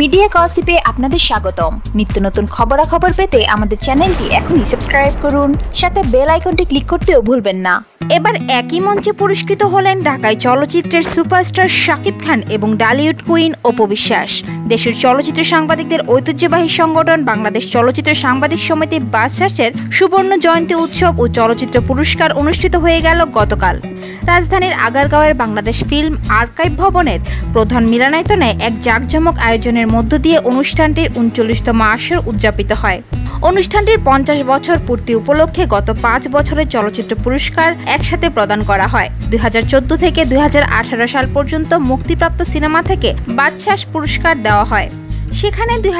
Media গসিপে আপনাদের স্বাগতম। নিত্য নতুন খবরাখবর পেতে আমাদের চ্যানেলটি এখনই সাবস্ক্রাইব করুন, সাথে বেল আইকনটি ক্লিক করতেও ভুলবেন না। এবার একই মঞ্চে পুরস্কৃত হলেন ঢাকায় চলচ্চিত্রের সুপারস্টার শাকিব খান এবং ডালিউড কুইন অপবিশ্বাস দেশের চলচ্চিত্র সাংবাদিকদের ঐতিহ্যবাহী সংগঠন বাংলাদেশ চলচ্চিত্র সাংবাদিক সমিতি বাসচার্চের সুবর্ণ জয়ন্তী উৎসব ও চলচ্চিত্র পুরস্কার অনুষ্ঠিত হয়ে গেল গতকাল। রাজধানীর আগারগাঁওয়ের বাংলাদেশ ফিল্ম আর্কাইভ ভবনের প্রধান মিলনায়তনে এক জাঁকজমক আয়োজনের মধ্য দিয়ে অনুষ্ঠানটির উনচল্লিশতম আসর উদযাপিত হয়। অনুষ্ঠানটির পঞ্চাশ বছর পূর্তি উপলক্ষে গত পাঁচ বছরের চলচ্চিত্র পুরস্কার একসাথে প্রদান করা হয়। দুই হাজার চোদ্দ থেকে দুই হাজার আঠারো সাল পর্যন্ত মুক্তিপ্রাপ্ত সিনেমা থেকে বাদশাস পুরস্কার দেওয়া হয়। সেখানে দুই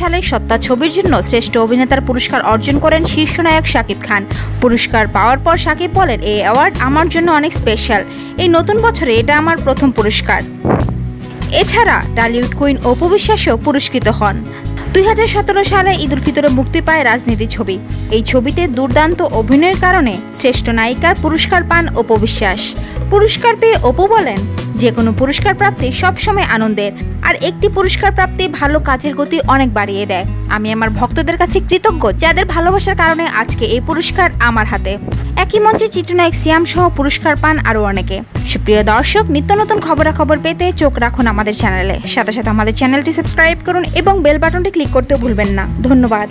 সালে সত্তা ছবির জন্য শ্রেষ্ঠ অভিনেতার পুরস্কার অর্জন করেন শীর্ষ নায়ক শাকিব খান। পুরস্কার পাওয়ার পর শাকিব বলেন, এই অ্যাওয়ার্ড আমার জন্য অনেক স্পেশাল। এই নতুন বছরে এটা আমার প্রথম পুরস্কার। এছাড়া টালিউড কুইন অপু বিশ্বাসও পুরস্কৃত হন। দুই হাজার সতেরো সালে ঈদ উল ফিতরে মুক্তি পায় রাজনীতি ছবি। এই ছবিতে দুর্দান্ত অভিনয়ের কারণে শ্রেষ্ঠ নায়িকার পুরস্কার পান অপু বিশ্বাস। পুরস্কার পেয়ে অপু বলেন যে কোনো পুরস্কার প্রাপ্তি সবসময় আনন্দের, আর একটি পুরস্কার প্রাপ্তি ভালো কাজের গতি অনেক বাড়িয়ে দেয়। আমি আমার ভক্তদের কাছে কৃতজ্ঞ যাদের ভালোবাসার কারণে আজকে এই পুরস্কার আমার হাতে। একই মঞ্চে চিত্রনায়ক সিয়াম সহ পুরস্কার পান আরও অনেকে। সুপ্রিয় দর্শক, নিত্য নতুন খবরাখবর পেতে চোখ রাখুন আমাদের চ্যানেলে। সাথে সাথে আমাদের চ্যানেলটি সাবস্ক্রাইব করুন এবং বেল বাটনটি ক্লিক করতেও ভুলবেন না। ধন্যবাদ।